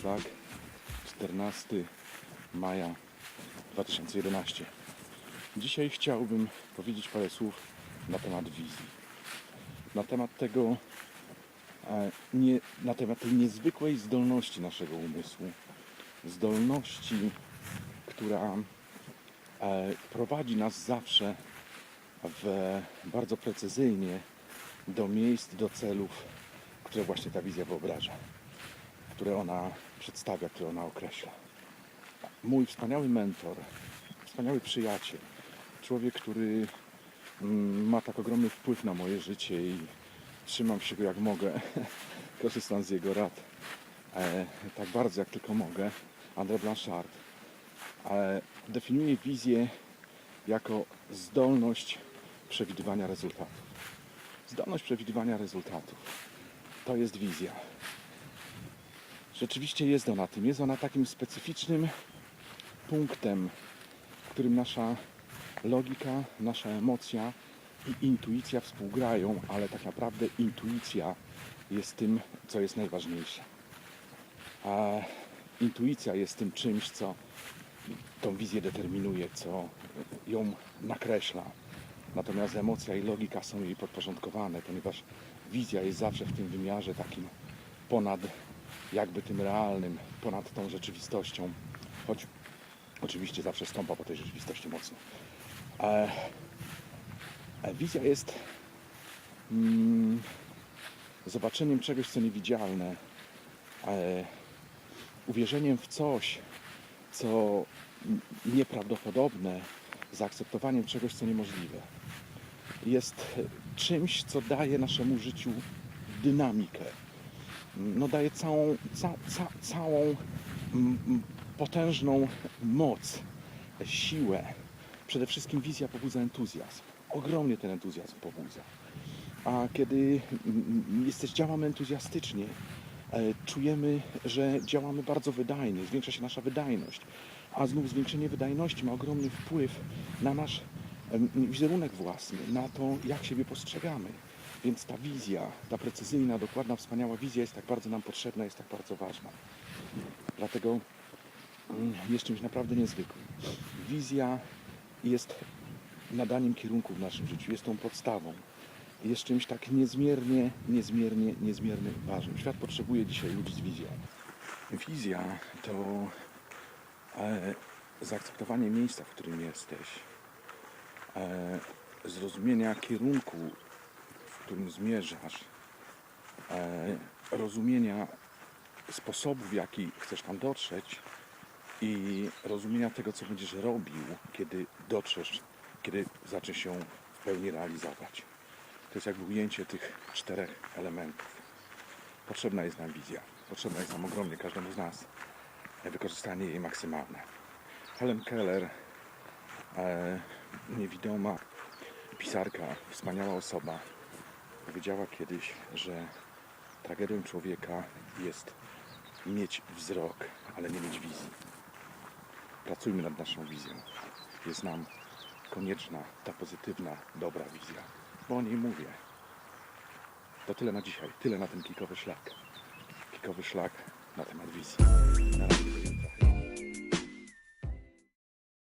Szlak, 14 maja 2011. Dzisiaj chciałbym powiedzieć parę słów na temat wizji. Na temat tego, nie, na temat tej niezwykłej zdolności naszego umysłu. Zdolności, która e, prowadzi nas zawsze w, bardzo precyzyjnie do miejsc, do celów, które właśnie ta wizja wyobraża, które ona przedstawia, które ona określa. Mój wspaniały mentor, wspaniały przyjaciel, człowiek, który mm, ma tak ogromny wpływ na moje życie i trzymam się go jak mogę, korzystam z jego rad e, tak bardzo jak tylko mogę, André Blanchard, e, definiuje wizję jako zdolność przewidywania rezultatów. Zdolność przewidywania rezultatów to jest wizja. Rzeczywiście jest ona tym. Jest ona takim specyficznym punktem, w którym nasza logika, nasza emocja i intuicja współgrają, ale tak naprawdę intuicja jest tym, co jest najważniejsze. A intuicja jest tym czymś, co tą wizję determinuje, co ją nakreśla. Natomiast emocja i logika są jej podporządkowane, ponieważ wizja jest zawsze w tym wymiarze takim ponad jakby tym realnym, ponad tą rzeczywistością, choć oczywiście zawsze stąpa po tej rzeczywistości mocno. E, e, wizja jest mm, zobaczeniem czegoś, co niewidzialne, e, uwierzeniem w coś, co nieprawdopodobne, zaakceptowaniem czegoś, co niemożliwe. Jest czymś, co daje naszemu życiu dynamikę. No, daje całą, ca, ca, całą potężną moc, siłę. Przede wszystkim wizja pobudza entuzjazm. Ogromnie ten entuzjazm pobudza. A kiedy jesteś, działamy entuzjastycznie, e, czujemy, że działamy bardzo wydajnie, zwiększa się nasza wydajność. A znów zwiększenie wydajności ma ogromny wpływ na nasz wizerunek własny, na to, jak siebie postrzegamy. Więc ta wizja, ta precyzyjna, dokładna, wspaniała wizja jest tak bardzo nam potrzebna, jest tak bardzo ważna. Dlatego mm, jest czymś naprawdę niezwykłym. Wizja jest nadaniem kierunku w naszym życiu, jest tą podstawą. Jest czymś tak niezmiernie, niezmiernie, niezmiernie ważnym. Świat potrzebuje dzisiaj ludzi z wizją. Wizja to e, zaakceptowanie miejsca, w którym jesteś, e, zrozumienia kierunku, którym zmierzasz, e, rozumienia sposobu, w jaki chcesz tam dotrzeć i rozumienia tego, co będziesz robił, kiedy dotrzesz, kiedy zaczniesz się w pełni realizować. To jest jakby ujęcie tych czterech elementów. Potrzebna jest nam wizja. Potrzebna jest nam ogromnie każdemu z nas. e, Wykorzystanie jej maksymalne. Helen Keller, e, niewidoma pisarka, wspaniała osoba, powiedziała kiedyś, że tragedią człowieka jest mieć wzrok, ale nie mieć wizji. Pracujmy nad naszą wizją. Jest nam konieczna ta pozytywna, dobra wizja, bo o niej mówię. To tyle na dzisiaj, tyle na ten kikowy szlak. Kikowy szlak na temat wizji. Na razie.